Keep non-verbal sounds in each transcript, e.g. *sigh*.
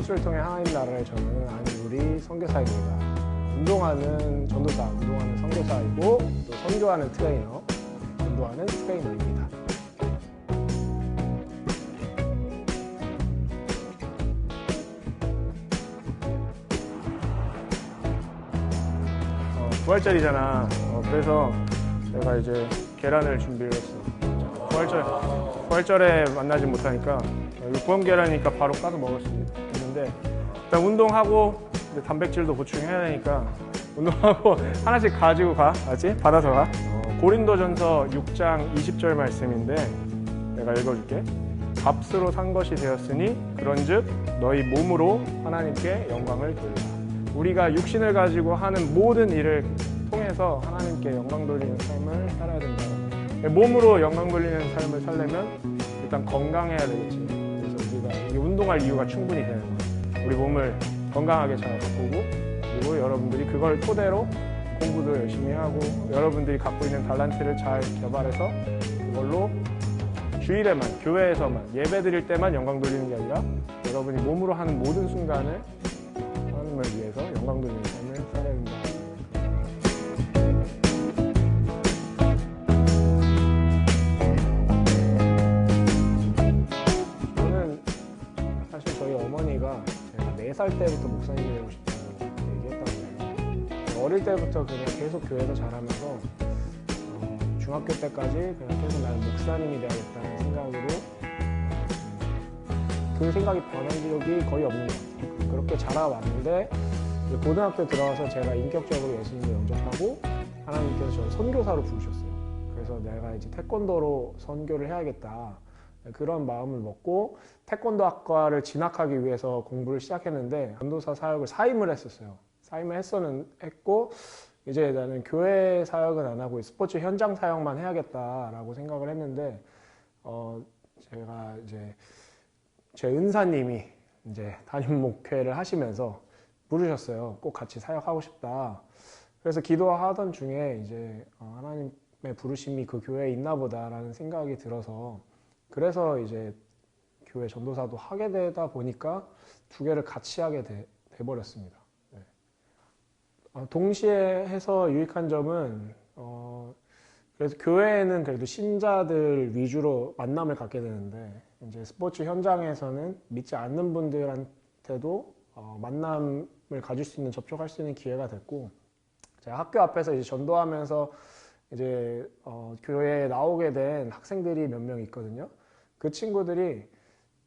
스포츠를 통해 하나님 나라를 전하는 안우리 선교사입니다. 운동하는 전도사, 운동하는 선교사이고 또 선교하는 트레이너, 전도하는 트레이너입니다. 어, 부활절이잖아. 어, 그래서 내가 이제 계란을 준비를 했어. 부활절, 부활절에 만나지 못하니까 구원 계란이니까 바로 까서 먹을 수 있 는데 일단 운동하고 이제 단백질도 보충해야 되니까 운동하고 *laughs* 하나씩 가지고 가, 알지? 받아서 가. 어, 고린도전서 6장 20절 말씀인데 내가 읽어줄게. 값으로 산 것이 되었으니 그런즉 너희 몸으로 하나님께 영광을 돌라. 우리가 육신을 가지고 하는 모든 일을 통해서 하나님께 영광 돌리는 삶을 살아야 된다. 몸으로 영광 돌리는 삶을 살려면 일단 건강해야 되겠지. 그래서 우리가 운동할 이유가 충분히 거야. 우리 몸을 건강하게 잘 바꾸고 그리고 여러분들이 그걸 토대로 공부도 열심히 하고 여러분들이 갖고 있는 달란트를 잘 개발해서 그걸로 주일에만 교회에서만 예배 드릴 때만 영광 돌리는 게 아니라 여러분이 몸으로 하는 모든 순간을 하나님을 위해서 영광 돌리는 삶을 살아야 된다. 저는 사실 저희 어머니가 4살 때부터 목사님이 되고 싶다고 얘기했던 거예요. 어릴 때부터 그냥 계속 교회에서 자라면서 어, 중학교 때까지 그냥 계속 나는 목사님이 되야겠다는 생각으로 음, 그 생각이 변한 적이 거의 없는 것 같아요. 그렇게 자라왔는데 고등학교 들어와서 제가 인격적으로 예수님을 영접하고 하나님께서 저를 선교사로 부르셨어요. 그래서 내가 이제 태권도로 선교를 해야겠다. 그런 마음을 먹고 태권도 학과를 진학하기 위해서 공부를 시작했는데 전도사 사역을 사임을 했었어요. 사임을 했었는 했고 이제 나는 교회 사역은 안 하고 스포츠 현장 사역만 해야겠다라고 생각을 했는데 어 제가 이제 제 은사님이 이제 담임 목회를 하시면서 부르셨어요. 꼭 같이 사역하고 싶다. 그래서 기도하던 중에 이제 어, 하나님의 부르심이 그 교회에 있나 보다라는 생각이 들어서 그래서 이제 교회 전도사도 하게 되다 보니까 두 개를 같이 하게 돼, 버렸습니다. 네. 어, 동시에 해서 유익한 점은 어, 그래서 교회에는 그래도 신자들 위주로 만남을 갖게 되는데 이제 스포츠 현장에서는 믿지 않는 분들한테도 어, 만남을 가질 수 있는 접촉할 수 있는 기회가 됐고 제가 학교 앞에서 이제 전도하면서 이제 어, 교회에 나오게 된 학생들이 몇 명 있거든요. 그 친구들이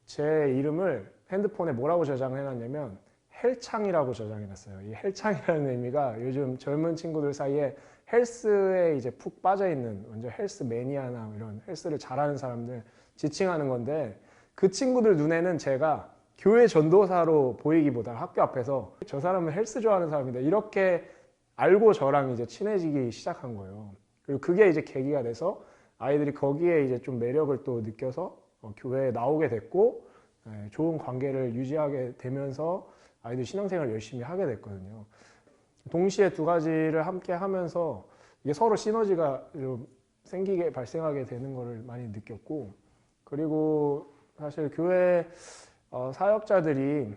제 이름을 핸드폰에 뭐라고 저장을 해놨냐면 헬창이라고 저장해놨어요. 이 헬창이라는 의미가 요즘 젊은 친구들 사이에 헬스에 이제 푹 빠져 있는 완전 헬스 매니아나 이런 헬스를 잘하는 사람들 지칭하는 건데 그 친구들 눈에는 제가 교회 전도사로 보이기보다 학교 앞에서 저 사람은 헬스 좋아하는 사람인데 이렇게 알고 저랑 이제 친해지기 시작한 거예요. 그리고 그게 이제 계기가 돼서 아이들이 거기에 이제 좀 매력을 또 느껴서 어, 교회에 나오게 됐고 예, 좋은 관계를 유지하게 되면서 아이들 신앙생활 열심히 하게 됐거든요. 동시에 두 가지를 함께 하면서 이게 서로 시너지가 좀 생기게 발생하게 되는 것을 많이 느꼈고 그리고 사실 교회 어, 사역자들이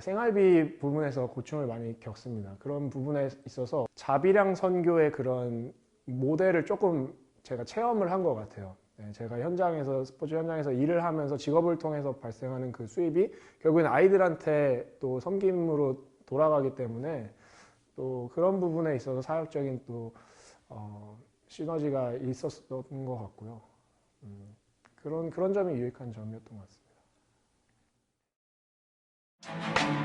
생활비 부분에서 고충을 많이 겪습니다. 그런 부분에 있어서 자비량 선교의 그런 모델을 조금 제가 체험을 한 것 같아요. 네, 제가 현장에서 스포츠 현장에서 일을 하면서 직업을 통해서 발생하는 그 수입이 결국엔 아이들한테 또 섬김으로 돌아가기 때문에 또 그런 부분에 있어서 사역적인 또 어, 시너지가 있었던 것 같고요. 음, 그런 그런 점이 유익한 점이었던 것 같습니다.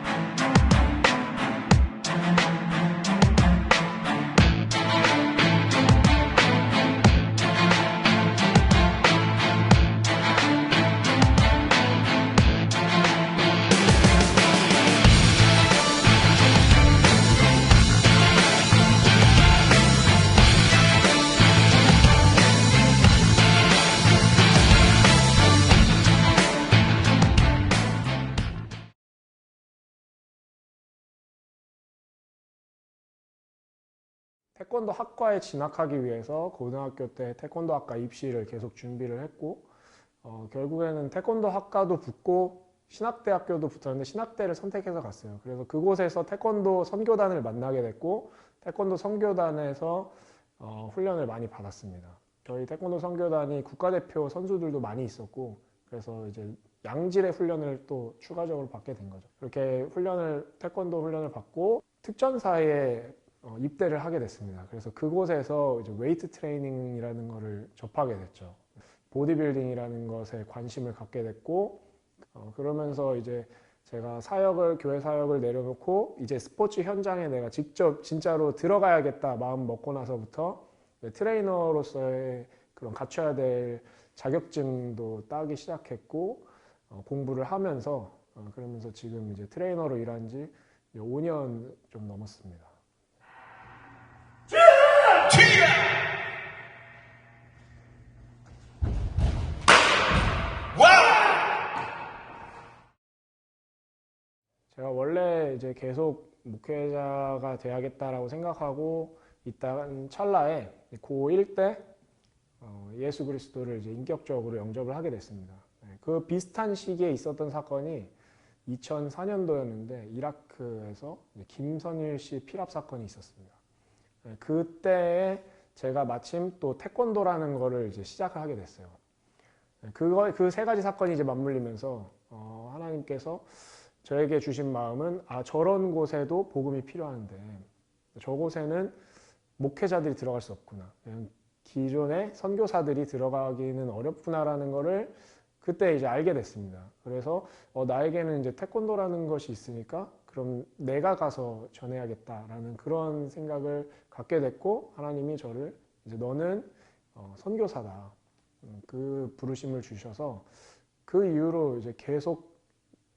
태권도 학과에 진학하기 위해서 고등학교 때 태권도 학과 입시를 계속 준비를 했고 어, 결국에는 태권도 학과도 붙고 신학대학교도 붙었는데 신학대를 선택해서 갔어요. 그래서 그곳에서 태권도 선교단을 만나게 됐고 태권도 선교단에서 어, 훈련을 많이 받았습니다. 저희 태권도 선교단이 국가대표 선수들도 많이 있었고 그래서 이제 양질의 훈련을 또 추가적으로 받게 된 거죠. 그렇게 훈련을 태권도 훈련을 받고 특전사에 어, 입대를 하게 됐습니다. 그래서 그곳에서 이제 웨이트 트레이닝이라는 거를 접하게 됐죠. 보디빌딩이라는 것에 관심을 갖게 됐고 어, 그러면서 이제 제가 사역을 교회 사역을 내려놓고 이제 스포츠 현장에 내가 직접 진짜로 들어가야겠다 마음 먹고 나서부터 트레이너로서의 그런 갖춰야 될 자격증도 따기 시작했고 어, 공부를 하면서 어, 그러면서 지금 이제 트레이너로 일한 지 5년 좀 넘었습니다. 제가 원래 이제 계속 목회자가 돼야겠다라고 생각하고 있던 찰나에 고1 때 어, 예수 그리스도를 이제 인격적으로 영접을 하게 됐습니다. 네, 그 비슷한 시기에 있었던 사건이 2004년도였는데 이라크에서 김선일 씨 피랍 사건이 있었습니다. 네, 그때에 제가 마침 또 태권도라는 거를 이제 시작을 하게 됐어요. 네, 그거 그 세 가지 사건이 이제 맞물리면서 어, 하나님께서 저에게 주신 마음은 아 저런 곳에도 복음이 필요한데 저곳에는 목회자들이 들어갈 수 없구나. 기존의 선교사들이 들어가기는 어렵구나라는 거를 그때 이제 알게 됐습니다. 그래서 어, 나에게는 이제 태권도라는 것이 있으니까 그럼 내가 가서 전해야겠다라는 그런 생각을 갖게 됐고 하나님이 저를 이제 너는 어, 선교사다. 음, 그 부르심을 주셔서 그 이후로 이제 계속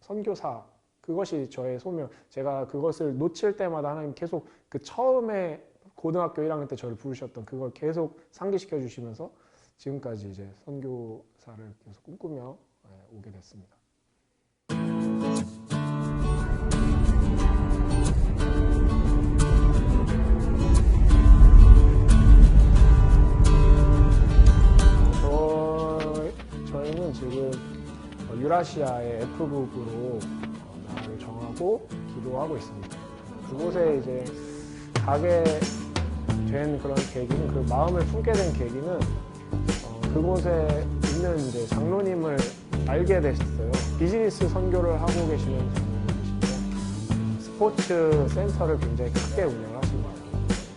선교사 그것이 저의 소명. 제가 그것을 놓칠 때마다 하나님 계속 그 처음에 고등학교 1학년 때 저를 부르셨던 그걸 계속 상기시켜 주시면서 지금까지 이제 선교사를 계속 꿈꾸며 예, 오게 됐습니다. 유라시아의 F국으로 어, 나라를 정하고 기도하고 있습니다. 그곳에 이제 가게 된 그런 계기는 그 마음을 품게 된 계기는 어, 그곳에 있는 이제 장로님을 알게 됐어요. 비즈니스 선교를 하고 계시는 장로님이신데 스포츠 센터를 굉장히 크게 운영하신 거예요.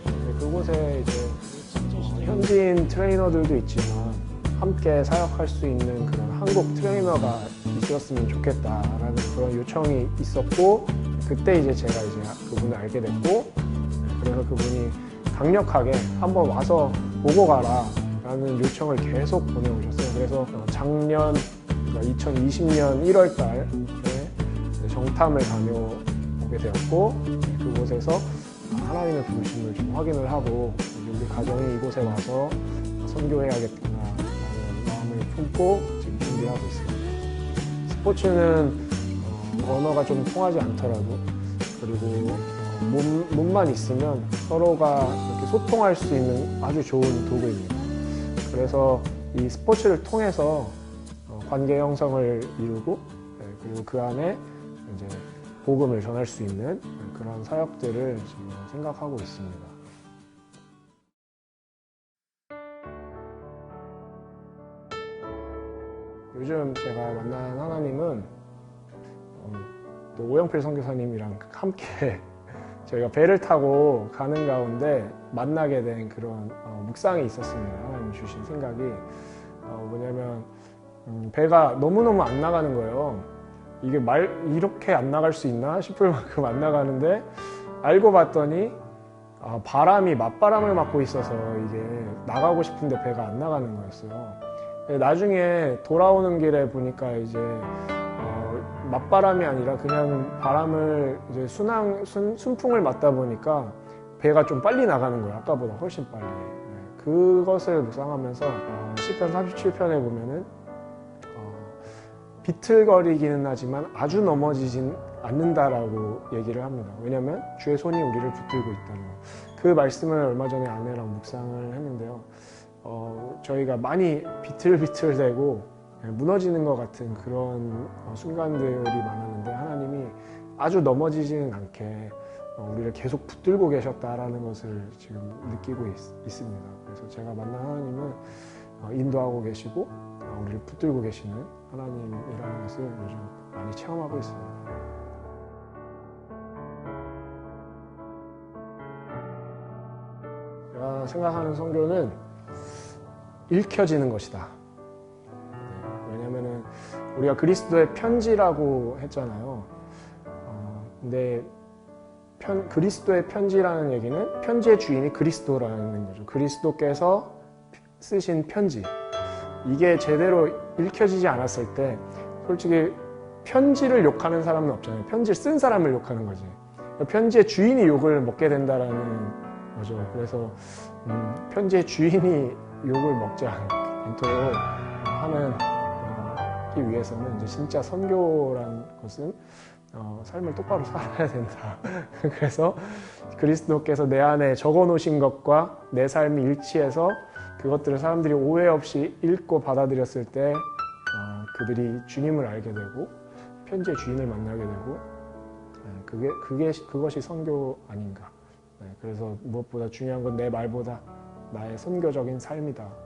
근데 그곳에 이제 어, 현지인 트레이너들도 있지만 함께 사역할 수 있는 그런 한국 트레이너가 있었으면 좋겠다라는 그런 요청이 있었고 그때 이제 제가 이제 그분을 알게 됐고 그래서 그분이 강력하게 한번 와서 보고 가라 라는 요청을 계속 보내오셨어요. 그래서 어, 작년 2020년 1월 달에 정탐을 다녀오게 되었고 그곳에서 하나님의 부르심을 좀 확인을 하고 우리 가정이 이곳에 와서 선교해야겠구나 라는 마음을 품고 지금 준비하고 있습니다. 스포츠는 어, 언어가 좀 통하지 않더라도 그리고 어, 몸, 몸만 있으면 서로가 이렇게 소통할 수 있는 아주 좋은 도구입니다. 그래서 이 스포츠를 통해서 어, 관계 형성을 이루고 네, 그리고 그 안에 이제 복음을 전할 수 있는 그런 사역들을 지금 생각하고 있습니다. 요즘 제가 만난 하나님은 어, 또 오영필 선교사님이랑 함께 *laughs* 저희가 배를 타고 가는 가운데 만나게 된 그런 어, 묵상이 있었습니다. 하나님 주신 생각이 어, 뭐냐면 음, 배가 너무너무 안 나가는 거예요. 이게 말 이렇게 안 나갈 수 있나 싶을 만큼 안 나가는데 알고 봤더니 아, 바람이 맞바람을 맞고 있어서 이게 나가고 싶은데 배가 안 나가는 거였어요. 나중에 돌아오는 길에 보니까 이제 어, 맞바람이 아니라 그냥 바람을 이제 순항 순, 순풍을 맞다 보니까 배가 좀 빨리 나가는 거예요. 아까보다 훨씬 빨리. 네, 그것을 묵상하면서 어, 시편 37편에 보면은 어, 비틀거리기는 하지만 아주 넘어지진 않는다라고 얘기를 합니다. 왜냐하면 주의 손이 우리를 붙들고 있다는 거. 그 말씀을 얼마 전에 아내랑 묵상을 했는데요. 어, 저희가 많이 비틀비틀대고 무너지는 것 같은 그런 어, 순간들이 많았는데 하나님이 아주 넘어지지는 않게 어, 우리를 계속 붙들고 계셨다라는 것을 지금 느끼고 있, 습니다 그래서 제가 만난 하나님은 어, 인도하고 계시고 어, 우리를 붙들고 계시는 하나님이라는 것을 요즘 많이 체험하고 있습니다. 제가 생각하는 성교는 읽혀지는 것이다. 네, 왜냐면은 우리가 그리스도의 편지라고 했잖아요. 어, 근데 편, 그리스도의 편지라는 얘기는 편지의 주인이 그리스도라는 거죠. 그리스도께서 쓰신 편지. 이게 제대로 읽혀지지 않았을 때 솔직히 편지를 욕하는 사람은 없잖아요. 편지를 쓴 사람을 욕하는 거지. 편지의 주인이 욕을 먹게 된다라는 거죠. 그래서 음, 편지의 주인이 욕을 먹지 않도록 하는 어, 기 위해서는 이제 진짜 선교란 것은 어, 삶을 똑바로 살아야 된다. *laughs* 그래서 그리스도께서 내 안에 적어 놓으신 것과 내 삶이 일치해서 그것들을 사람들이 오해 없이 읽고 받아들였을 때 어, 그들이 주님을 알게 되고 편지의 주인을 만나게 되고 네, 그게 그게 그것이 선교 아닌가. 네, 그래서 무엇보다 중요한 건 내 말보다 나의 선교적인 생각합니다.